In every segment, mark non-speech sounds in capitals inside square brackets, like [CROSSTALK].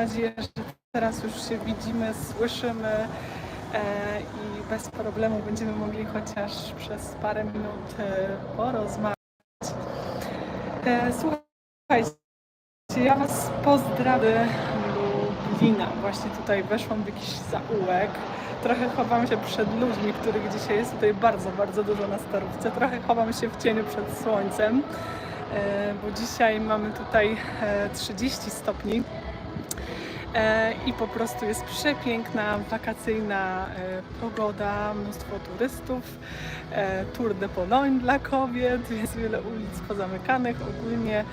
nadzieję, że teraz już się widzimy, słyszymy e, i bez problemu będziemy mogli chociaż przez parę minut e, porozmawiać. E, słuchajcie, ja Was pozdrawiam Lublina. Właśnie tutaj weszłam w jakiś zaułek. Trochę chowam się przed ludźmi, których dzisiaj jest tutaj bardzo, bardzo dużo na starówce. Trochę chowam się w cieniu przed słońcem, bo dzisiaj mamy tutaj e, 30 stopni. E, I po prostu jest przepiękna, wakacyjna e, pogoda, mnóstwo turystów, e, Tour de Pologne dla kobiet, [LAUGHS] więc wiele ulic pozamykanych, ogólnie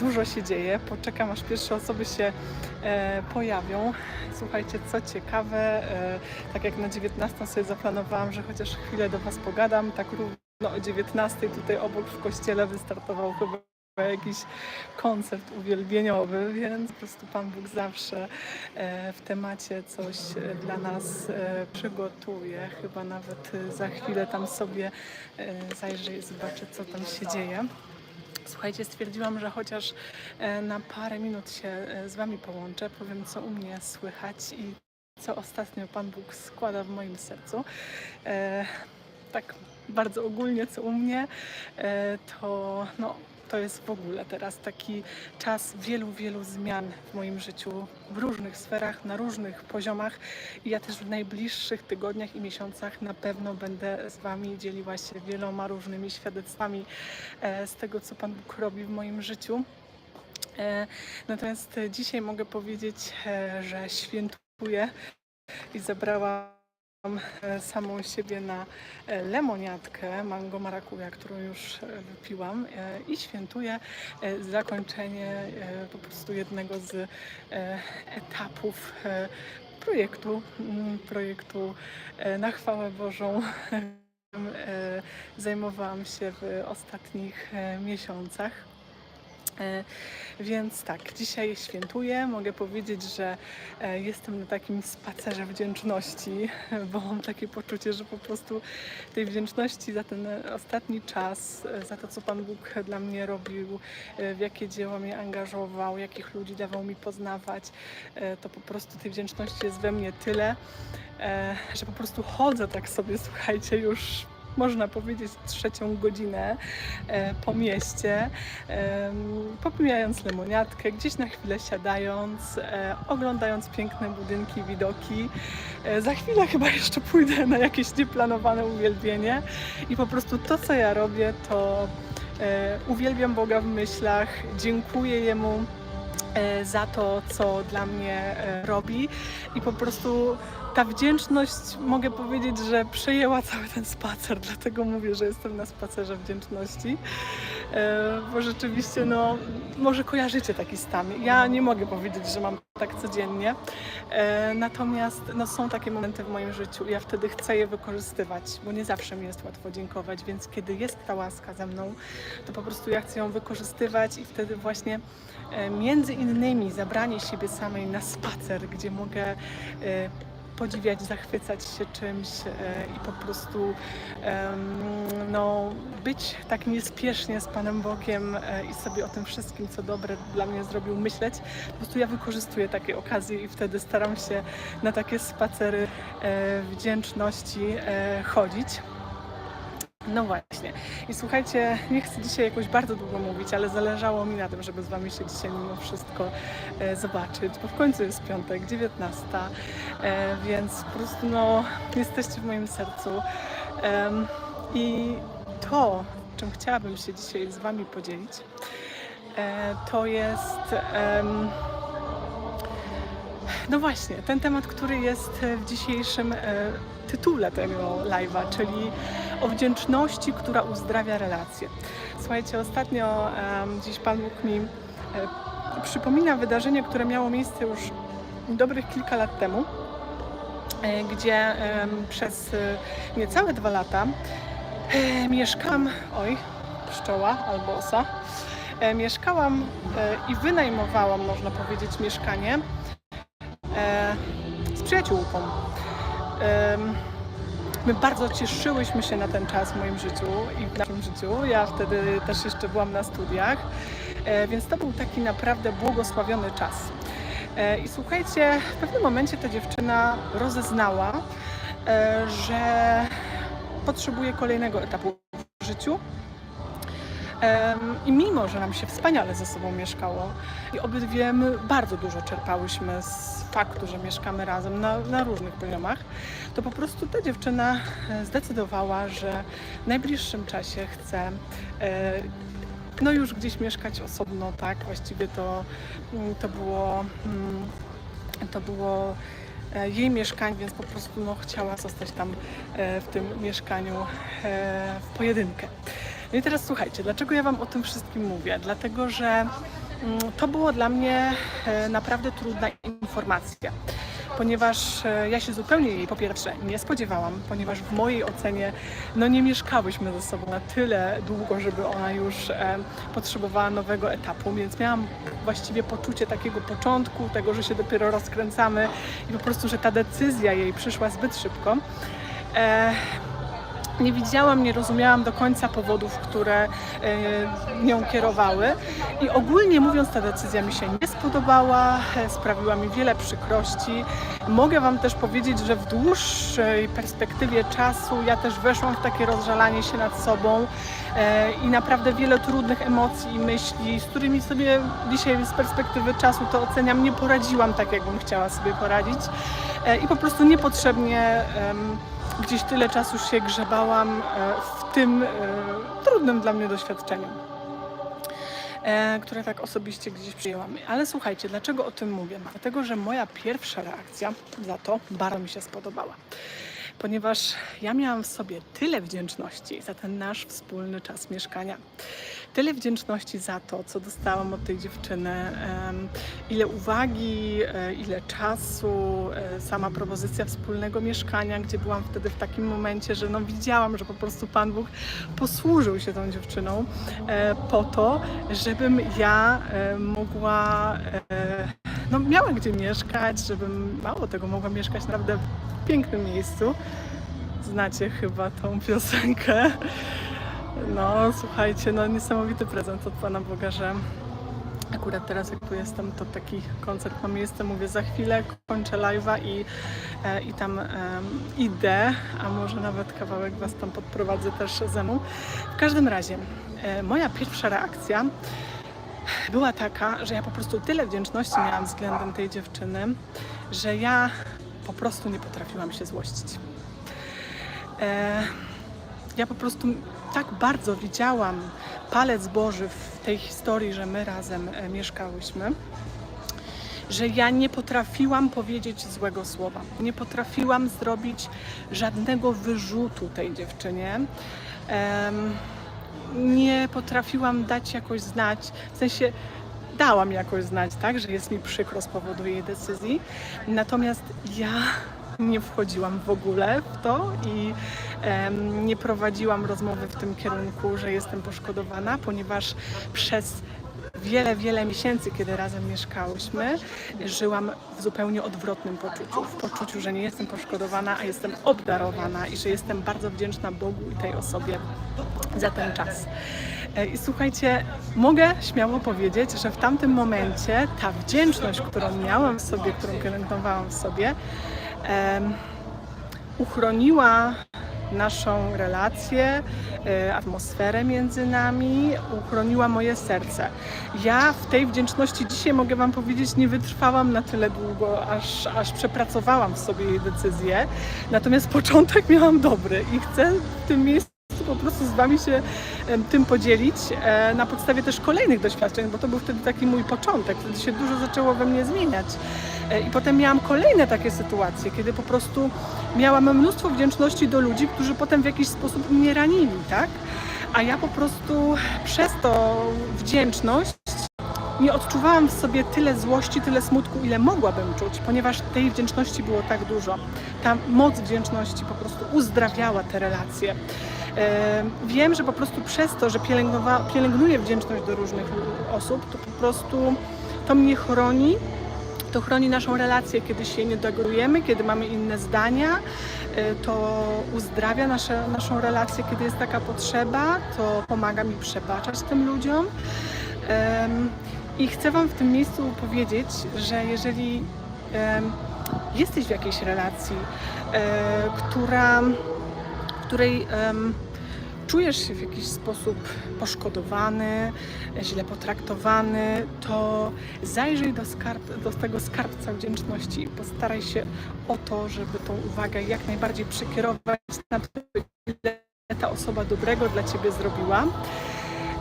dużo się dzieje. Poczekam aż pierwsze osoby się pojawią. Słuchajcie, co ciekawe, tak jak na 19 sobie zaplanowałam, że chociaż chwilę do Was pogadam, tak równo o 19 tutaj obok w kościele wystartował chyba jakiś koncert uwielbieniowy, więc po prostu Pan Bóg zawsze e, w temacie coś e, dla nas e, przygotuje. Chyba nawet za chwilę tam sobie zajrzę i zobaczę, co tam się dzieje. Słuchajcie, stwierdziłam, że chociaż na parę minut się z Wami połączę, powiem, co u mnie słychać i co ostatnio Pan Bóg składa w moim sercu. Tak bardzo ogólnie, co u mnie, to no, to jest w ogóle teraz taki czas wielu, wielu zmian w moim życiu, w różnych sferach, na różnych poziomach. I ja też w najbliższych tygodniach i miesiącach na pewno będę z Wami dzieliła się wieloma różnymi świadectwami e, z tego, co Pan Bóg robi w moim życiu. E, Natomiast e, dzisiaj mogę powiedzieć, że świętuję i zabrałam e, samą siebie na e, lemoniatkę mango marakuja, którą już e, wypiłam i świętuję zakończenie po prostu jednego z etapów projektu, mm, projektu na chwałę Bożą. [LAUGHS] Zajmowałam się w ostatnich miesiącach. E, Więc tak, dzisiaj świętuję. Mogę powiedzieć, że e, jestem na takim spacerze wdzięczności, [LAUGHS] bo mam takie poczucie, że po prostu tej wdzięczności za ten ostatni czas, e, za to, co Pan Bóg dla mnie robił, w jakie dzieła mnie angażował, jakich ludzi dawał mi poznawać, to po prostu tej wdzięczności jest we mnie tyle, że po prostu chodzę tak sobie, słuchajcie, już można powiedzieć trzecią godzinę e, po mieście, popijając lemoniatkę, gdzieś na chwilę siadając, e, oglądając piękne budynki, widoki. E, Za chwilę chyba jeszcze pójdę na jakieś nieplanowane uwielbienie i po prostu to, co ja robię, to uwielbiam Boga w myślach, dziękuję Jemu za to, co dla mnie robi i po prostu ta wdzięczność, mogę powiedzieć, że przejęła cały ten spacer, dlatego mówię, że jestem na spacerze wdzięczności, E, bo rzeczywiście, no, może kojarzycie taki stan. Ja nie mogę powiedzieć, że mam tak codziennie, e, natomiast no, są takie momenty w moim życiu. I ja wtedy chcę je wykorzystywać, bo nie zawsze mi jest łatwo dziękować, więc kiedy jest ta łaska ze mną, to po prostu ja chcę ją wykorzystywać i wtedy właśnie e, między innymi zabranie siebie samej na spacer, gdzie mogę podziwiać, zachwycać się czymś e, i po prostu no, być tak niespiesznie z Panem Bogiem e, i sobie o tym wszystkim, co dobre dla mnie zrobił, myśleć. Po prostu ja wykorzystuję takie okazje i wtedy staram się na takie spacery e, wdzięczności chodzić. No właśnie. I słuchajcie, nie chcę dzisiaj jakoś bardzo długo mówić, ale zależało mi na tym, żeby z Wami się dzisiaj mimo wszystko e, zobaczyć, bo w końcu jest piątek, 19, e, więc po prostu no, jesteście w moim sercu. Em, I to, czym chciałabym się dzisiaj z Wami podzielić, e, to jest... em, no właśnie, ten temat, który jest e, w dzisiejszym e, tytule tego live'a, czyli o wdzięczności, która uzdrawia relacje. Słuchajcie, ostatnio em, dziś Pan Bóg mi e, przypomina wydarzenie, które miało miejsce już dobrych kilka lat temu, e, gdzie em, przez e, niecałe dwa lata e, mieszkam, oj, pszczoła albo osa, e, mieszkałam e, i wynajmowałam, można powiedzieć, mieszkanie e, z przyjaciółką. Em, My bardzo cieszyłyśmy się na ten czas w moim życiu i w naszym życiu. Ja wtedy też jeszcze byłam na studiach, e, więc to był taki naprawdę błogosławiony czas. E, I słuchajcie, w pewnym momencie ta dziewczyna rozeznała, e, że potrzebuje kolejnego etapu w życiu. I mimo, że nam się wspaniale ze sobą mieszkało i obydwie bardzo dużo czerpałyśmy z faktu, że mieszkamy razem na, na różnych poziomach, to po prostu ta dziewczyna e, zdecydowała, że w najbliższym czasie chce e, no już gdzieś mieszkać osobno, tak? Właściwie to, mm, to było, mm, to było e, jej mieszkanie, więc po prostu no, chciała zostać tam w tym mieszkaniu w pojedynkę. No i teraz słuchajcie, dlaczego ja Wam o tym wszystkim mówię? Dlatego, że mm, to było dla mnie e, naprawdę trudna informacja, ponieważ e, ja się zupełnie jej po pierwsze nie spodziewałam, ponieważ w mojej ocenie no nie mieszkałyśmy ze sobą na tyle długo, żeby ona już e, potrzebowała nowego etapu, więc miałam właściwie poczucie takiego początku, tego, że się dopiero rozkręcamy i po prostu, że ta decyzja jej przyszła zbyt szybko. Nie widziałam, nie rozumiałam do końca powodów, które e, nią kierowały. I ogólnie mówiąc, ta decyzja mi się nie spodobała, e, sprawiła mi wiele przykrości. Mogę Wam też powiedzieć, że w dłuższej perspektywie czasu ja też weszłam w takie rozżalanie się nad sobą e, i naprawdę wiele trudnych emocji i myśli, z którymi sobie dzisiaj z perspektywy czasu to oceniam, nie poradziłam tak, jakbym chciała sobie poradzić. I po prostu niepotrzebnie gdzieś tyle czasu się grzebałam e, w tym e, trudnym dla mnie doświadczeniu, e, które tak osobiście gdzieś przyjęłam. Ale słuchajcie, dlaczego o tym mówię? Dlatego, że moja pierwsza reakcja za to bardzo mi się spodobała. Ponieważ ja miałam w sobie tyle wdzięczności za ten nasz wspólny czas mieszkania, tyle wdzięczności za to, co dostałam od tej dziewczyny, ile uwagi, e, ile czasu, e, sama propozycja wspólnego mieszkania, gdzie byłam wtedy w takim momencie, że no widziałam, że po prostu Pan Bóg posłużył się tą dziewczyną e, po to, żebym ja mogła, no miała gdzie mieszkać, żebym mało tego mogła mieszkać naprawdę w pięknym miejscu. Znacie chyba tą piosenkę. No, słuchajcie, no niesamowity prezent od Pana Boga, że akurat teraz jak tu jestem, to taki koncert ma miejsce, mówię za chwilę, kończę live'a i, e, i tam em, idę, a może nawet kawałek Was tam podprowadzę też ze mną. W każdym razie, e, moja pierwsza reakcja była taka, że ja po prostu tyle wdzięczności miałam względem tej dziewczyny, że ja po prostu nie potrafiłam się złościć. E, ja po prostu tak bardzo widziałam palec Boży w tej historii, że my razem e, mieszkałyśmy, że ja nie potrafiłam powiedzieć złego słowa. Nie potrafiłam zrobić żadnego wyrzutu tej dziewczynie. Em, nie potrafiłam dać jakoś znać, w sensie dałam jakoś znać, tak, że jest mi przykro z powodu jej decyzji. Natomiast ja nie wchodziłam w ogóle w to i nie prowadziłam rozmowy w tym kierunku, że jestem poszkodowana, ponieważ przez wiele, wiele miesięcy, kiedy razem mieszkałyśmy, żyłam w zupełnie odwrotnym poczuciu. W poczuciu, że nie jestem poszkodowana, a jestem obdarowana i że jestem bardzo wdzięczna Bogu i tej osobie za ten czas. E, I słuchajcie, mogę śmiało powiedzieć, że w tamtym momencie ta wdzięczność, którą miałam w sobie, którą pielęgnowałam w sobie, em, uchroniła naszą relację, e, atmosferę między nami, uchroniła moje serce. Ja w tej wdzięczności dzisiaj mogę Wam powiedzieć, nie wytrwałam na tyle długo, aż, aż przepracowałam w sobie jej decyzję. Natomiast początek miałam dobry i chcę w tym miejscu po prostu z Wami się tym podzielić e, na podstawie też kolejnych doświadczeń, bo to był wtedy taki mój początek, wtedy się dużo zaczęło we mnie zmieniać. E, I potem miałam kolejne takie sytuacje, kiedy po prostu miałam mnóstwo wdzięczności do ludzi, którzy potem w jakiś sposób mnie ranili, tak? A ja po prostu przez tą wdzięczność nie odczuwałam w sobie tyle złości, tyle smutku, ile mogłabym czuć, ponieważ tej wdzięczności było tak dużo. Ta moc wdzięczności po prostu uzdrawiała te relacje. E, Wiem, że po prostu przez to, że pielęgnuję wdzięczność do różnych osób, to po prostu to mnie chroni, to chroni naszą relację, kiedy się nie dogadujemy, kiedy mamy inne zdania, e, to uzdrawia nasze, naszą relację, kiedy jest taka potrzeba, to pomaga mi przebaczać tym ludziom. I chcę Wam w tym miejscu powiedzieć, że jeżeli jesteś w jakiejś relacji, e, która, której czujesz się w jakiś sposób poszkodowany, źle potraktowany, to zajrzyj do, skarb, do tego skarbca wdzięczności i postaraj się o to, żeby tą uwagę jak najbardziej przekierować na to, ile ta osoba dobrego dla Ciebie zrobiła.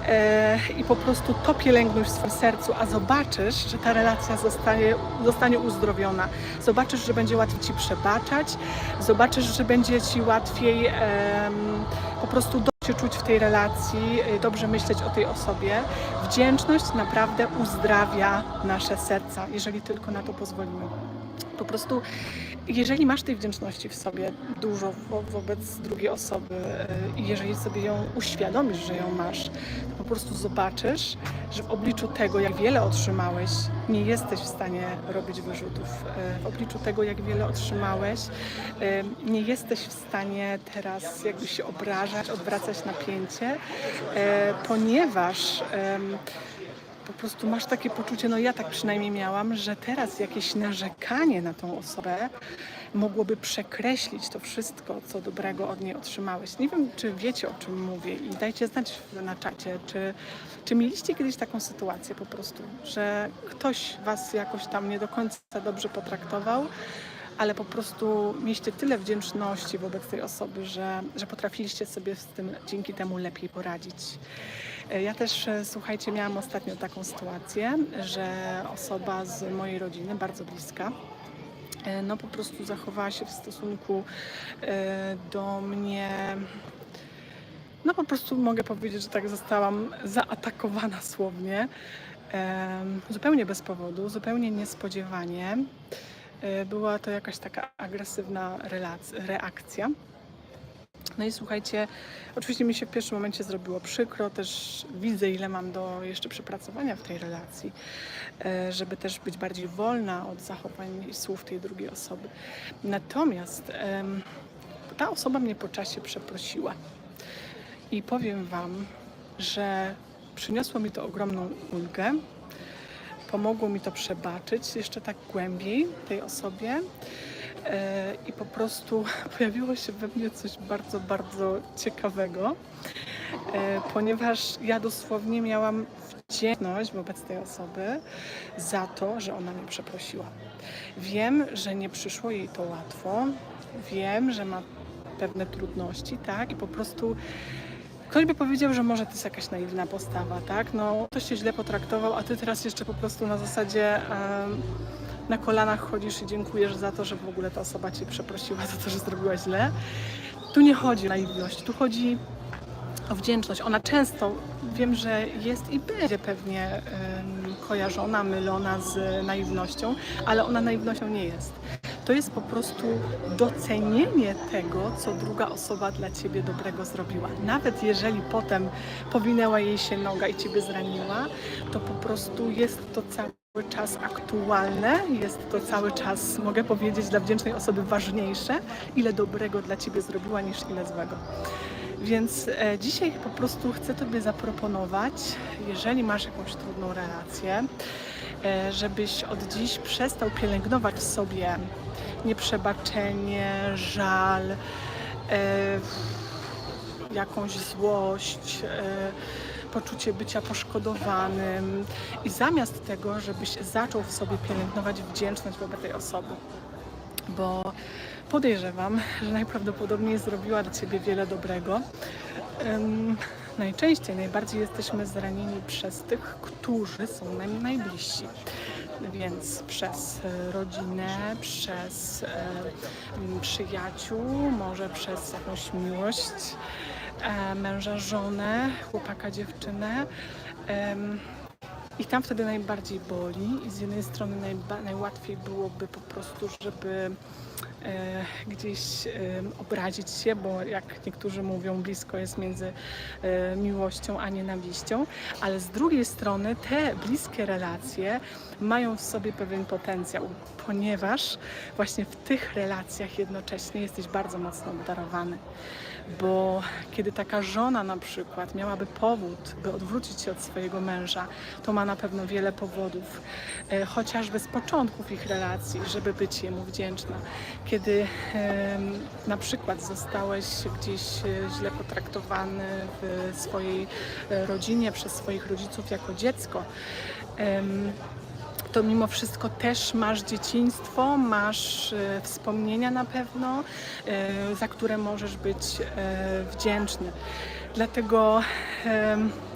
E, I po prostu to pielęgnuj w swoim sercu, a zobaczysz, że ta relacja zostanie, zostanie uzdrowiona. Zobaczysz, że będzie łatwiej Ci przebaczać, zobaczysz, że będzie Ci łatwiej em, po prostu dobrze się czuć w tej relacji, y, dobrze myśleć o tej osobie. Wdzięczność naprawdę uzdrawia nasze serca, jeżeli tylko na to pozwolimy. Po prostu, jeżeli masz tej wdzięczności w sobie dużo wo wobec drugiej osoby y, i jeżeli sobie ją uświadomisz, że ją masz, to po prostu zobaczysz, że w obliczu tego, jak wiele otrzymałeś, nie jesteś w stanie robić wyrzutów. Y, W obliczu tego, jak wiele otrzymałeś, y, nie jesteś w stanie teraz jakby się obrażać, odwracać napięcie, ponieważ po prostu masz takie poczucie, no ja tak przynajmniej miałam, że teraz jakieś narzekanie na tą osobę mogłoby przekreślić to wszystko, co dobrego od niej otrzymałeś. Nie wiem, czy wiecie, o czym mówię i dajcie znać na czacie, czy, czy mieliście kiedyś taką sytuację po prostu, że ktoś was jakoś tam nie do końca dobrze potraktował, ale po prostu mieliście tyle wdzięczności wobec tej osoby, że, że potrafiliście sobie z tym dzięki temu lepiej poradzić. E, Ja też, e, słuchajcie, miałam ostatnio taką sytuację, że osoba z mojej rodziny, bardzo bliska, e, no po prostu zachowała się w stosunku do mnie. No po prostu mogę powiedzieć, że tak zostałam zaatakowana słownie. Zupełnie bez powodu, zupełnie niespodziewanie. E, Była to jakaś taka agresywna reakcja. No i słuchajcie, oczywiście mi się w pierwszym momencie zrobiło przykro, też widzę ile mam do jeszcze przepracowania w tej relacji, e, żeby też być bardziej wolna od zachowań i słów tej drugiej osoby. Natomiast ta osoba mnie po czasie przeprosiła i powiem Wam, że przyniosło mi to ogromną ulgę, pomogło mi to przebaczyć jeszcze tak głębiej tej osobie. E, I po prostu [LAUGHS] pojawiło się we mnie coś bardzo, bardzo ciekawego, e, ponieważ ja dosłownie miałam wdzięczność wobec tej osoby za to, że ona mnie przeprosiła. Wiem, że nie przyszło jej to łatwo, wiem, że ma pewne trudności, tak, i po prostu Ktoś by powiedział, że może to jest jakaś naiwna postawa, tak? No, ktoś cię źle potraktował, a ty teraz jeszcze po prostu na zasadzie em, na kolanach chodzisz i dziękujesz za to, że w ogóle ta osoba cię przeprosiła za to, że zrobiła źle. Tu nie chodzi o naiwność, tu chodzi o wdzięczność. Ona często, wiem, że jest i będzie pewnie em, kojarzona, mylona z naiwnością, ale ona naiwnością nie jest. To jest po prostu docenienie tego, co druga osoba dla ciebie dobrego zrobiła. Nawet jeżeli potem powinęła jej się noga i ciebie zraniła, to po prostu jest to cały czas aktualne, jest to cały czas, mogę powiedzieć, dla wdzięcznej osoby ważniejsze, ile dobrego dla ciebie zrobiła, niż ile złego. Więc e, dzisiaj po prostu chcę Tobie zaproponować, jeżeli masz jakąś trudną relację, e, żebyś od dziś przestał pielęgnować w sobie nieprzebaczenie, żal, e, jakąś złość, e, poczucie bycia poszkodowanym i zamiast tego, żebyś zaczął w sobie pielęgnować wdzięczność wobec tej osoby. Bo podejrzewam, że najprawdopodobniej zrobiła dla Ciebie wiele dobrego. Em, najczęściej, najbardziej jesteśmy zranieni przez tych, którzy są nam najbliżsi. Więc przez e, rodzinę, przez e, przyjaciół, może przez jakąś miłość, e, męża, żonę, chłopaka, dziewczynę. I tam wtedy najbardziej boli i z jednej strony najłatwiej byłoby po prostu, żeby e, gdzieś e, obrazić się, bo jak niektórzy mówią, blisko jest między e, miłością a nienawiścią, ale z drugiej strony te bliskie relacje mają w sobie pewien potencjał, ponieważ właśnie w tych relacjach jednocześnie jesteś bardzo mocno obdarowany. Bo kiedy taka żona na przykład miałaby powód, by odwrócić się od swojego męża, to ma na pewno wiele powodów, e, chociażby z początków ich relacji, żeby być jemu wdzięczna. Kiedy na przykład zostałeś gdzieś e, źle potraktowany w swojej e, rodzinie przez swoich rodziców jako dziecko, to mimo wszystko też masz dzieciństwo, masz e, wspomnienia na pewno, e, za które możesz być e, wdzięczny. Dlatego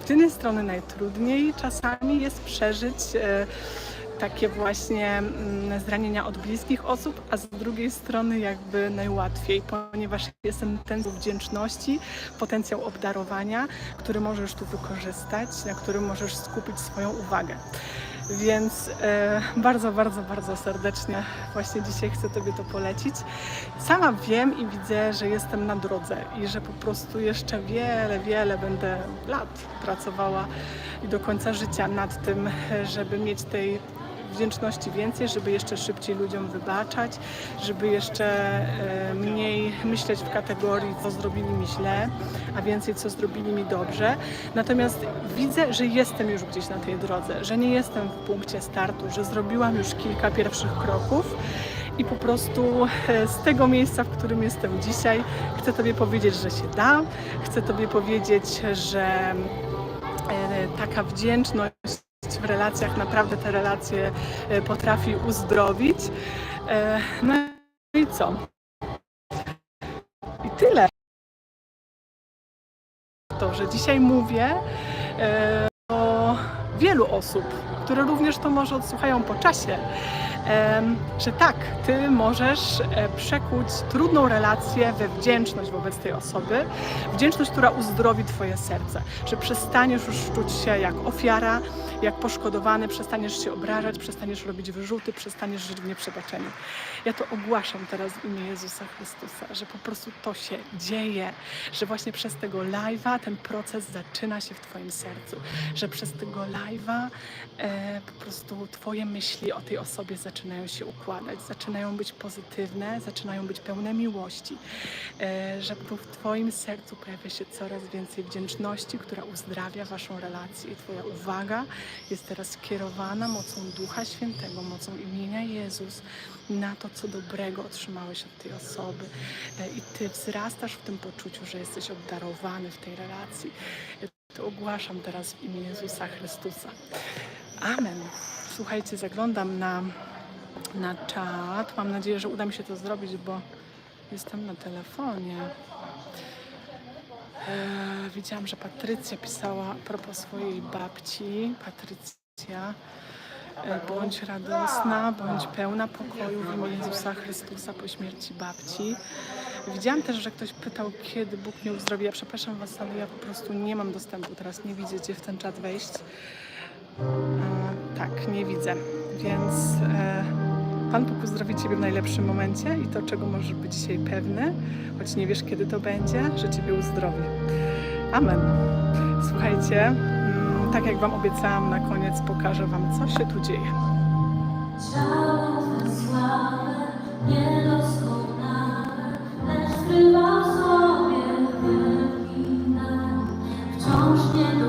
z jednej strony najtrudniej czasami jest przeżyć takie właśnie mm, zranienia od bliskich osób, a z drugiej strony jakby najłatwiej, ponieważ jest ten potencjał wdzięczności, potencjał obdarowania, który możesz tu wykorzystać, na którym możesz skupić swoją uwagę. Więc e, bardzo, bardzo, bardzo serdecznie właśnie dzisiaj chcę Tobie to polecić. Sama wiem i widzę, że jestem na drodze i że po prostu jeszcze wiele, wiele będę lat pracowała i do końca życia nad tym, żeby mieć tej wdzięczności więcej, żeby jeszcze szybciej ludziom wybaczać, żeby jeszcze e, mniej myśleć w kategorii, co zrobili mi źle, a więcej, co zrobili mi dobrze. Natomiast widzę, że jestem już gdzieś na tej drodze, że nie jestem w punkcie startu, że zrobiłam już kilka pierwszych kroków. I po prostu e, z tego miejsca, w którym jestem dzisiaj, chcę Tobie powiedzieć, że się da. Chcę Tobie powiedzieć, że e, taka wdzięczność w relacjach naprawdę te relacje e, potrafi uzdrowić. No i co? Tyle. To, że dzisiaj mówię e, o wielu osób, które również to może odsłuchają po czasie, że tak, ty możesz e, przekuć trudną relację we wdzięczność wobec tej osoby, wdzięczność, która uzdrowi twoje serce, że przestaniesz już czuć się jak ofiara, jak poszkodowany, przestaniesz się obrażać, przestaniesz robić wyrzuty, przestaniesz żyć w nieprzebaczeniu. Ja to ogłaszam teraz w imię Jezusa Chrystusa, że po prostu to się dzieje, że właśnie przez tego live'a ten proces zaczyna się w Twoim sercu, że przez tego live'a e, po prostu Twoje myśli o tej osobie zaczynają się układać, zaczynają być pozytywne, zaczynają być pełne miłości, e, że tu w Twoim sercu pojawia się coraz więcej wdzięczności, która uzdrawia Waszą relację i Twoja uwaga jest teraz skierowana mocą Ducha Świętego, mocą imienia Jezus na to, co dobrego otrzymałeś od tej osoby. E, I Ty wzrastasz w tym poczuciu, że jesteś obdarowany w tej relacji. To ogłaszam teraz w imię Jezusa Chrystusa. Amen. Słuchajcie, zaglądam na, na czat. Mam nadzieję, że uda mi się to zrobić, bo jestem na telefonie. E, widziałam, że Patrycja pisała a propos swojej babci. Patrycja, e, bądź radosna, bądź pełna pokoju w imię Jezusa Chrystusa po śmierci babci. Widziałam też, że ktoś pytał, kiedy Bóg mnie uzdrowi. Ja przepraszam Was, ale ja po prostu nie mam dostępu teraz, nie widzę, gdzie w ten czat wejść. E, tak, nie widzę, więc Pan Bóg uzdrowi Ciebie w najlepszym momencie i to, czego możesz być dzisiaj pewny, choć nie wiesz, kiedy to będzie, że Ciebie uzdrowi. Amen. Słuchajcie, mm, tak jak Wam obiecałam, na koniec pokażę Wam, co się tu dzieje. Ciało Twe słabe, niedoskonałe, lecz sobie. Wciąż nie